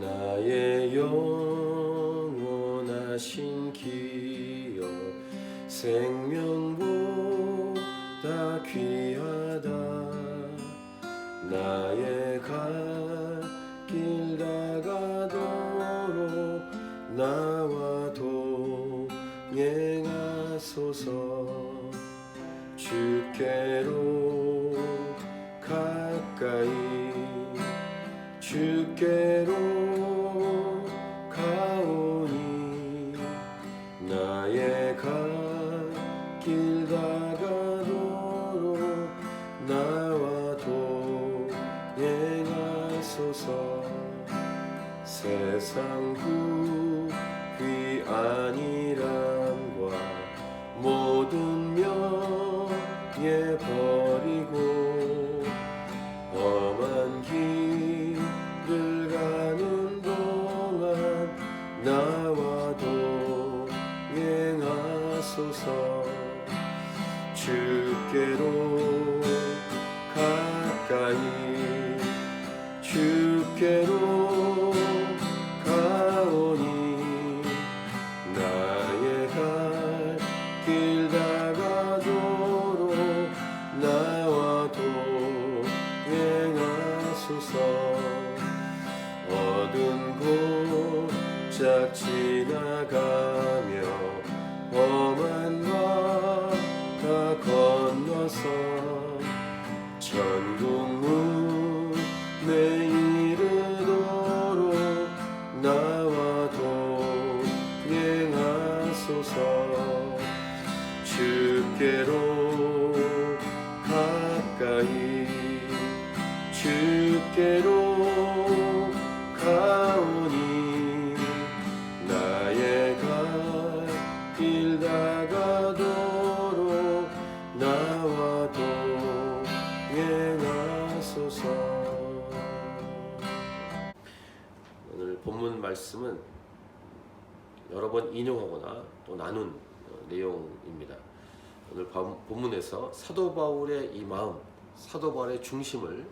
나의 영원하신 기여 생명보다 귀하다. 나의 갈길 다가도록 나와 동행하소서. 주께로 주께로 가오니 나의 갈길 다가도록 나와 동행하소서. 세상 구비 아니란과 모든 명예 버리고 험한 길 동행하소서. 어두운 곳짝 지나가며 험한 바다 건너서 천국 문에 이르도록 나와 동행하소서. 주께로 가까이 주 께로 가오니 나의 갈길 다가도록 나와 동행하소서 오늘 본문 말씀은 여러 번 인용하거나 또 나눈 어, 내용입니다. 오늘 바- 본문에서 사도 바울의 이 마음, 사도 바울의 중심을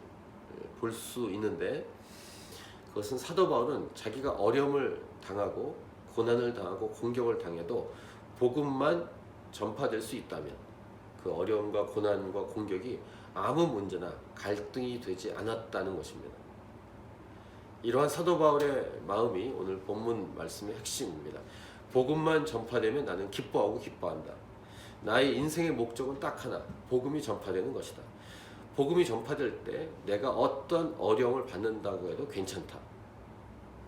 볼 수 있는데 그것은 사도 바울은 자기가 어려움을 당하고 고난을 당하고 공격을 당해도 복음만 전파될 수 있다면 그 어려움과 고난과 공격이 아무 문제나 갈등이 되지 않았다는 것입니다. 이러한 사도 바울의 마음이 오늘 본문 말씀의 핵심입니다. 복음만 전파되면 나는 기뻐하고 기뻐한다. 나의 인생의 목적은 딱 하나, 복음이 전파되는 것이다. 복음이 전파될 때 내가 어떤 어려움을 받는다고 해도 괜찮다.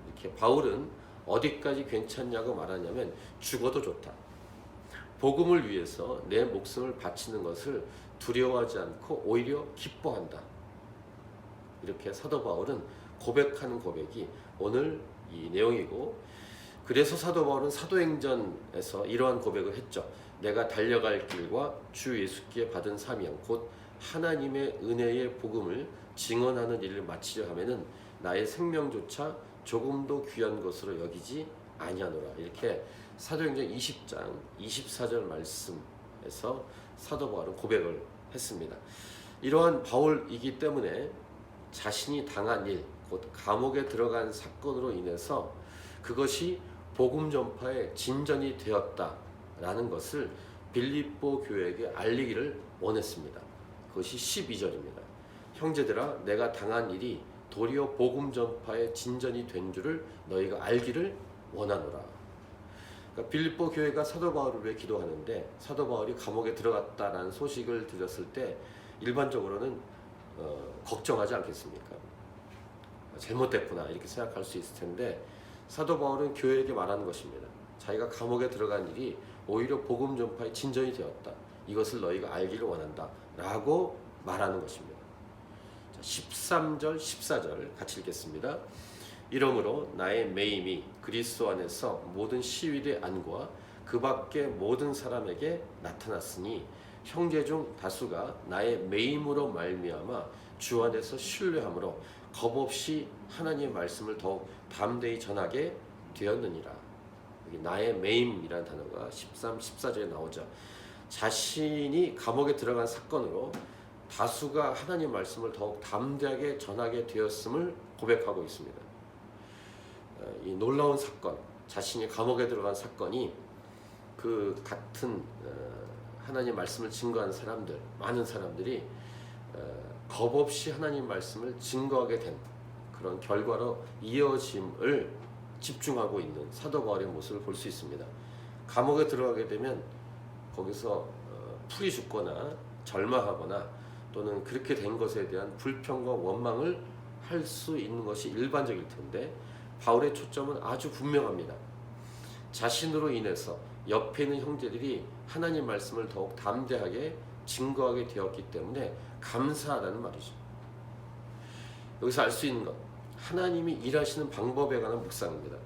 이렇게 바울은 어디까지 괜찮냐고 말하냐면 죽어도 좋다. 복음을 위해서 내 목숨을 바치는 것을 두려워하지 않고 오히려 기뻐한다. 이렇게 사도 바울은 고백하는 고백이 오늘 이 내용이고 그래서 사도 바울은 사도행전에서 이러한 고백을 했죠. 내가 달려갈 길과 주 예수께 받은 사명 곧 하나님의 은혜의 복음을 증언하는 일을 마치려 하면은 나의 생명조차 조금도 귀한 것으로 여기지 아니하노라. 이렇게 사도행전 20장 24절 말씀에서 사도 바울은 고백을 했습니다. 이러한 바울이기 때문에 자신이 당한 일, 곧 감옥에 들어간 사건으로 인해서 그것이 복음 전파의 진전이 되었다라는 것을 빌립보 교회에게 알리기를 원했습니다. 그것이 12절입니다. 형제들아 내가 당한 일이 도리어 복음 전파의 진전이 된 줄을 너희가 알기를 원하노라. 그러니까 빌립보 교회가 사도 바울을 위해 기도하는데 사도 바울이 감옥에 들어갔다라는 소식을 들었을 때 일반적으로는 어, 걱정하지 않겠습니까? 잘못됐구나 이렇게 생각할 수 있을 텐데 사도 바울은 교회에게 말하는 것입니다. 자기가 감옥에 들어간 일이 오히려 복음 전파의 진전이 되었다. 이것을 너희가 알기를 원한다 라고 말하는 것입니다. 자, 13절, 14절 같이 읽겠습니다. 이러므로 나의 매임이 그리스도 안에서 모든 시위의 안과 그 밖의 모든 사람에게 나타났으니 형제 중 다수가 나의 매임으로 말미암아 주 안에서 신뢰함으로 겁 없이 하나님의 말씀을 더욱 담대히 전하게 되었느니라. 여기 나의 매임이라는 단어가 13, 14절에 나오죠. 자신이 감옥에 들어간 사건으로 다수가 하나님 말씀을 더욱 담대하게 전하게 되었음을 고백하고 있습니다. 어, 이 놀라운 사건, 자신이 감옥에 들어간 사건이 그 같은 어, 하나님 말씀을 증거한 사람들, 많은 사람들이 어, 겁 없이 하나님 말씀을 증거하게 된 그런 결과로 이어짐을 집중하고 있는 사도 바울의 모습을 볼 수 있습니다. 감옥에 들어가게 되면 거기서 어, 풀이 죽거나 절망하거나 또는 그렇게 된 것에 대한 불평과 원망을 할 수 있는 것이 일반적일 텐데 바울의 초점은 아주 분명합니다. 자신으로 인해서 옆에 있는 형제들이 하나님 말씀을 더욱 담대하게 증거하게 되었기 때문에 감사하다는 말이죠. 여기서 알 수 있는 것, 하나님이 일하시는 방법에 관한 묵상입니다.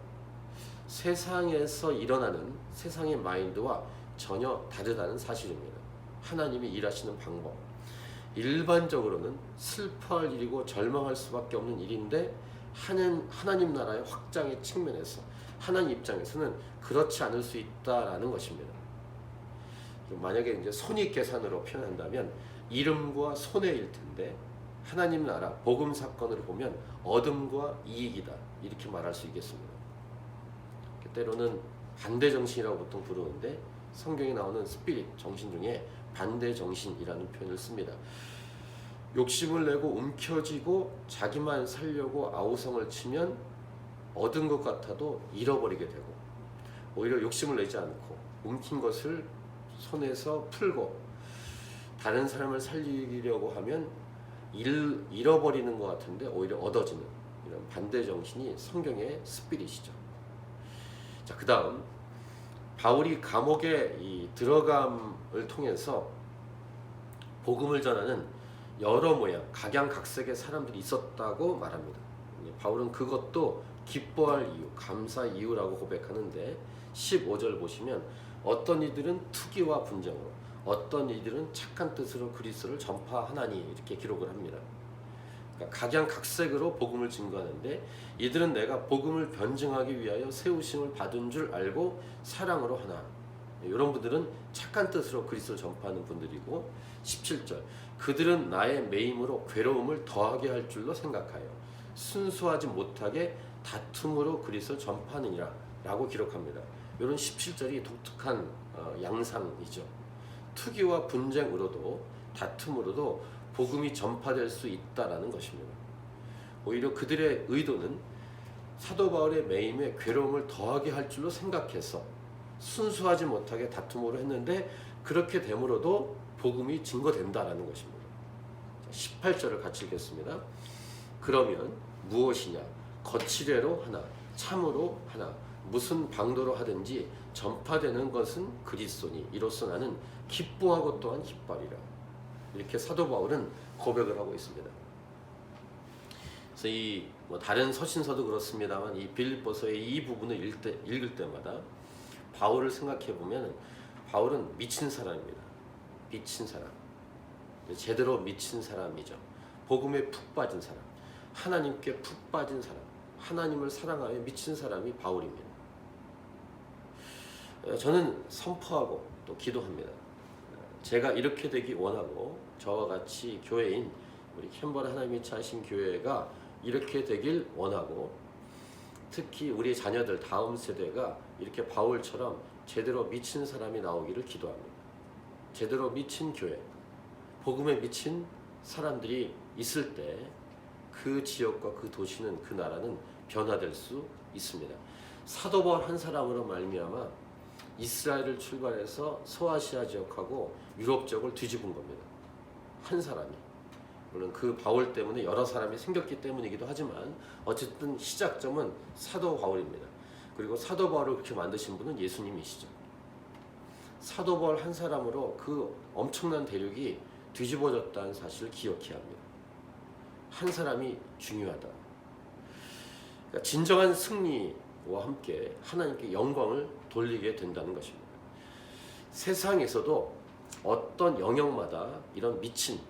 세상에서 일어나는 세상의 마인드와 전혀 다르다는 사실입니다. 하나님이 일하시는 방법. 일반적으로는 슬퍼할 일이고 절망할 수밖에 없는 일인데 하나님, 하나님 나라의 확장의 측면에서 하나님 입장에서는 그렇지 않을 수 있다라는 것입니다. 만약에 이제 손익 계산으로 표현한다면 이름과 손해일 텐데 하나님 나라 복음 사건으로 보면 얻음과 이익이다 이렇게 말할 수 있겠습니다. 때로는 반대 정신이라고 보통 부르는데 성경에 나오는 스피릿 정신 중에 반대 정신이라는 표현을 씁니다. 욕심을 내고 움켜쥐고 자기만 살려고 아우성을 치면 얻은 것 같아도 잃어버리게 되고 오히려 욕심을 내지 않고 움킨 것을 손에서 풀고 다른 사람을 살리려고 하면 잃, 잃어버리는 것 같은데 오히려 얻어지는 이런 반대 정신이 성경의 스피릿이죠. 자, 그 다음 바울이 감옥에 이 들어감을 통해서 복음을 전하는 여러 모양, 각양각색의 사람들이 있었다고 말합니다. 바울은 그것도 기뻐할 이유, 감사 이유라고 고백하는데 15절 보시면 어떤 이들은 투기와 분쟁으로, 어떤 이들은 착한 뜻으로 그리스도를 전파하나니 이렇게 기록을 합니다. 그러니까 각양각색으로 복음을 증거하는데 이들은 내가 복음을 변증하기 위하여 세우심을 받은 줄 알고 사랑으로 하나. 이런 분들은 착한 뜻으로 그리스도를 전파하는 분들이고 17절 그들은 나의 매임으로 괴로움을 더하게 할 줄로 생각하여 순수하지 못하게 다툼으로 그리스도를 전파하느니라 라고 기록합니다. 이런 17절이 독특한 어, 양상이죠. 투기와 분쟁으로도 다툼으로도 복음이 전파될 수 있다라는 것입니다. 오히려 그들의 의도는 사도 바울의 매임에 괴로움을 더하게 할 줄로 생각해서 순수하지 못하게 다툼으로 했는데 그렇게 됨으로도 복음이 증거된다라는 것입니다. 18절을 같이 읽겠습니다. 그러면 무엇이냐? 거칠애로 하나, 참으로 하나, 무슨 방도로 하든지 전파되는 것은 그리스도니 이로써 나는 기뻐하고 또한 기뻐하리라. 이렇게 사도 바울은 고백을 하고 있습니다. 그래서 이 뭐 다른 서신서도 그렇습니다만 이 빌립보서의 이 부분을 읽을, 때, 읽을 때마다 바울을 생각해 보면 바울은 미친 사람입니다. 미친 사람. 제대로 미친 사람이죠. 복음에 푹 빠진 사람. 하나님께 푹 빠진 사람. 하나님을 사랑하여 미친 사람이 바울입니다. 어, 저는 선포하고 또 기도합니다. 제가 이렇게 되기 원하고 저와 같이 교회인 우리 캠버를 하나님이 차신 교회가 이렇게 되길 원하고 특히 우리 자녀들 다음 세대가 이렇게 바울처럼 제대로 미친 사람이 나오기를 기도합니다. 제대로 미친 교회, 복음에 미친 사람들이 있을 때 그 지역과 그 도시는 그 나라는 변화될 수 있습니다. 사도 바울 한 사람으로 말미암아 이스라엘을 출발해서 소아시아 지역하고 유럽 지역을 뒤집은 겁니다. 한 사람이. 물론 그 바울 때문에 여러 사람이 생겼기 때문이기도 하지만 어쨌든 시작점은 사도 바울입니다. 그리고 사도 바울을 그렇게 만드신 분은 예수님이시죠. 사도 바울 한 사람으로 그 엄청난 대륙이 뒤집어졌다는 사실을 기억해야 합니다. 한 사람이 중요하다. 그러니까 진정한 승리 와 함께 하나님께 영광을 돌리게 된다는 것입니다. 세상에서도 어떤 영역마다 이런 미친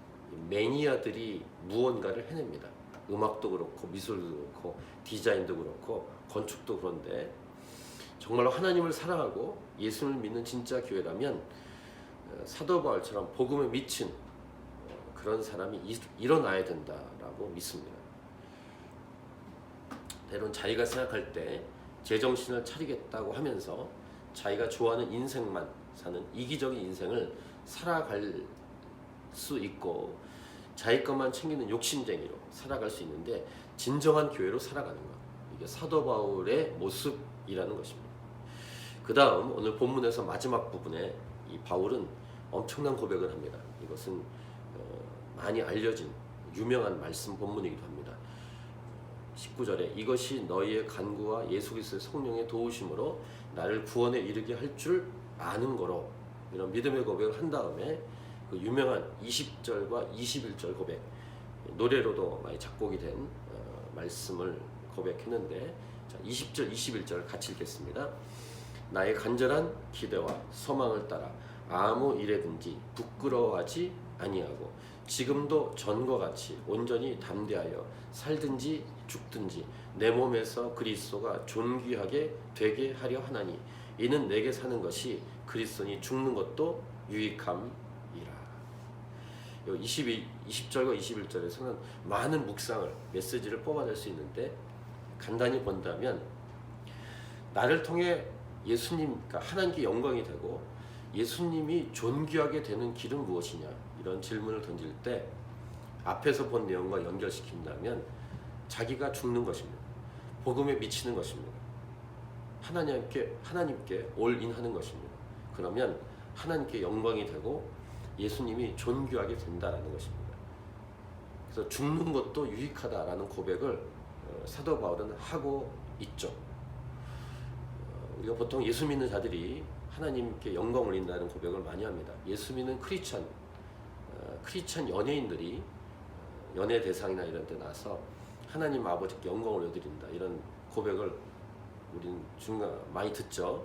매니아들이 무언가를 해냅니다. 음악도 그렇고 미술도 그렇고 디자인도 그렇고 건축도 그런데 정말로 하나님을 사랑하고 예수를 믿는 진짜 교회라면 어, 사도 바울처럼 복음에 미친 어, 그런 사람이 일어나야 된다라고 믿습니다. 때론 자기가 생각할 때 제정신을 차리겠다고 하면서 자기가 좋아하는 인생만 사는 이기적인 인생을 살아갈 수 있고 자기 것만 챙기는 욕심쟁이로 살아갈 수 있는데 진정한 교회로 살아가는 것 이게 사도 바울의 모습이라는 것입니다. 그 다음 오늘 본문에서 마지막 부분에 이 바울은 엄청난 고백을 합니다. 이것은 어, 많이 알려진 유명한 말씀 본문이기도 합니다. 19절에 이것이 너희의 간구와 예수 그리스도의 성령의 도우심으로 나를 구원에 이르게 할 줄 아는 거로 이런 믿음의 고백을 한 다음에 그 유명한 20절과 21절 고백 노래로도 많이 작곡이 된 어, 말씀을 고백했는데 자, 20절 21절 같이 읽겠습니다. 나의 간절한 기대와 소망을 따라 아무 일에든지 부끄러워하지 아니하고 지금도 전과 같이 온전히 담대하여 살든지 죽든지 내 몸에서 그리스도가 존귀하게 되게 하려 하나니 이는 내게 사는 것이 그리스도니 죽는 것도 유익함이라. 22, 20절과 21절에서는 많은 묵상을 메시지를 뽑아낼 수 있는데 간단히 본다면 나를 통해 예수님, 그러니까 하나님께 영광이 되고 예수님이 존귀하게 되는 길은 무엇이냐 이런 질문을 던질 때 앞에서 본 내용과 연결시킨다면 자기가 죽는 것입니다. 복음에 미치는 것입니다. 하나님께 하나님께 올인하는 것입니다. 그러면 하나님께 영광이 되고 예수님이 존귀하게 된다라는 것입니다. 그래서 죽는 것도 유익하다라는 고백을 어, 사도 바울은 하고 있죠. 어, 우리가 보통 예수 믿는 자들이 하나님께 영광 올린다는 고백을 많이 합니다. 예수 믿는 크리스천 어, 크리스천 연예인들이 어, 연예 대상이나 이런 데 나서 하나님 아버지께 영광 올려드린다 이런 고백을 우리는 중간 많이 듣죠.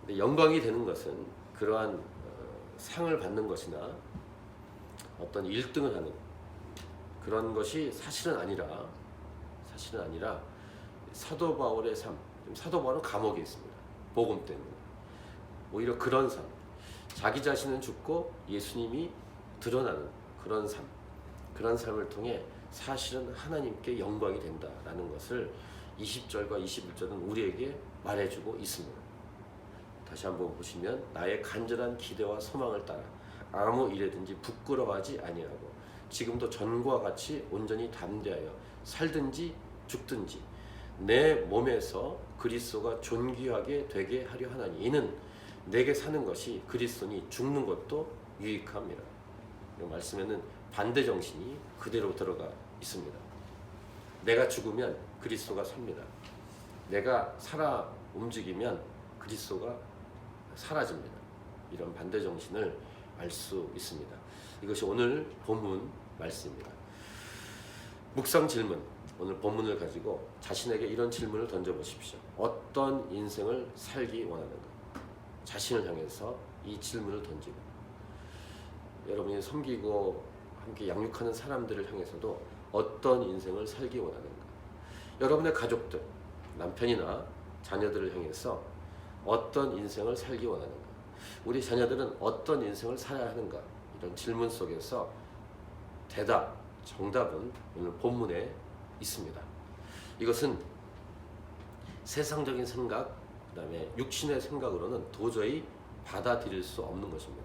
근데 영광이 되는 것은 그러한 어, 상을 받는 것이나 어떤 1등을 하는 그런 것이 사실은 아니라 사실은 아니라 사도 바울의 삶 사도 바울은 감옥에 있습니다. 복음 때문에 오히려 그런 삶 자기 자신은 죽고 예수님이 드러나는 그런 삶 그런 삶을 통해 사실은 하나님께 영광이 된다라는 것을 20절과 21절은 우리에게 말해주고 있습니다. 다시 한번 보시면 나의 간절한 기대와 소망을 따라 아무 일에든지 부끄러워하지 아니하고 지금도 전과 같이 온전히 담대하여 살든지 죽든지 내 몸에서 그리스도가 존귀하게 되게 하려 하나니 이는 내게 사는 것이 그리스도니 죽는 것도. 이 말씀에는 반대 정신이 그대로 들어가 있습니다. 내가 죽으면 그리스도가 삽니다. 내가 살아 움직이면 그리스도가 사라집니다. 이런 반대 정신을 알 수 있습니다. 이것이 오늘 본문 말씀입니다. 묵상 질문. 오늘 본문을 가지고 자신에게 이런 질문을 던져 보십시오. 어떤 인생을 살기 원하는가? 자신을 향해서 이 질문을 던지고 여러분이 섬기고 함께 양육하는 사람들을 향해서도 어떤 인생을 살기 원하는가? 여러분의 가족들, 남편이나 자녀들을 향해서 어떤 인생을 살기 원하는가? 우리 자녀들은 어떤 인생을 살아야 하는가? 이런 질문 속에서 대답, 정답은 오늘 본문에 있습니다. 이것은 세상적인 생각, 그다음에 육신의 생각으로는 도저히 받아들일 수 없는 것입니다.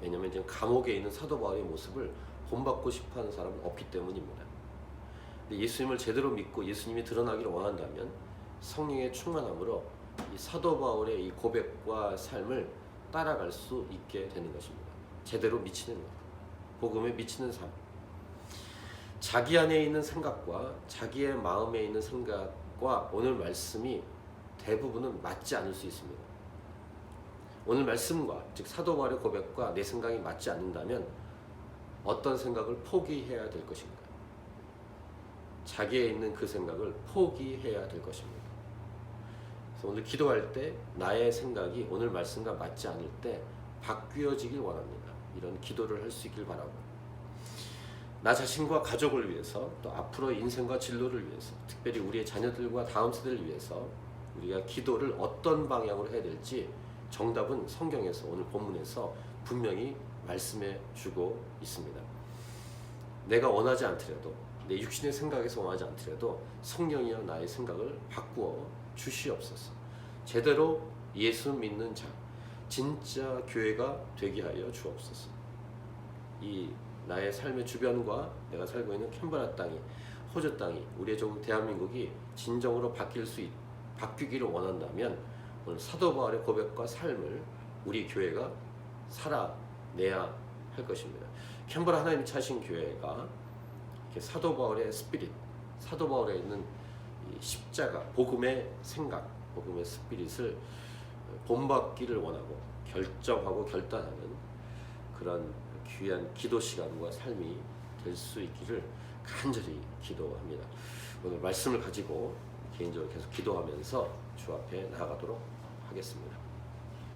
왜냐하면 지금 감옥에 있는 사도 바울의 모습을 본받고 싶어하는 사람은 없기 때문입니다. 예수님을 제대로 믿고 예수님이 드러나기를 원한다면 성령의 충만함으로 이 사도 바울의 이 고백과 삶을 따라갈 수 있게 되는 것입니다. 제대로 미치는 것, 복음에 미치는 삶. 자기 안에 있는 생각과 자기의 마음에 있는 생각과 오늘 말씀이 대부분은 맞지 않을 수 있습니다. 오늘 말씀과 즉 사도 바울의 고백과 내 생각이 맞지 않는다면 어떤 생각을 포기해야 될 것인가? 자기에 있는 그 생각을 포기해야 될 것입니다. 그래서 오늘 기도할 때 나의 생각이 오늘 말씀과 맞지 않을 때 바뀌어지길 원합니다. 이런 기도를 할 수 있길 바라고 나 자신과 가족을 위해서 또 앞으로 인생과 진로를 위해서 특별히 우리의 자녀들과 다음 세대를 위해서 우리가 기도를 어떤 방향으로 해야 될지 정답은 성경에서 오늘 본문에서 분명히 말씀해 주고 있습니다. 내가 원하지 않더라도 내 육신의 생각에서 원하지 않더라도 성령이여 나의 생각을 바꾸어 주시옵소서. 제대로 예수 믿는 자, 진짜 교회가 되게 하여 주옵소서. 이 나의 삶의 주변과 내가 살고 있는 캔버라 땅이 호주 땅이 우리의 종 대한민국이 진정으로 바뀔 수 있, 바뀌기를 원한다면 오늘 사도 바울의 고백과 삶을 우리 교회가 살아내야 할 것입니다. 캔버라 하나님 차신 교회가 사도 바울의 스피릿, 사도 바울에 있는 이 십자가, 복음의 생각, 복음의 스피릿을 본받기를 원하고 결정하고 결단하는 그런 귀한 기도 시간과 삶이 될 수 있기를 간절히 기도합니다. 오늘 말씀을 가지고 개인적으로 계속 기도하면서 주 앞에 나아가도록 하겠습니다.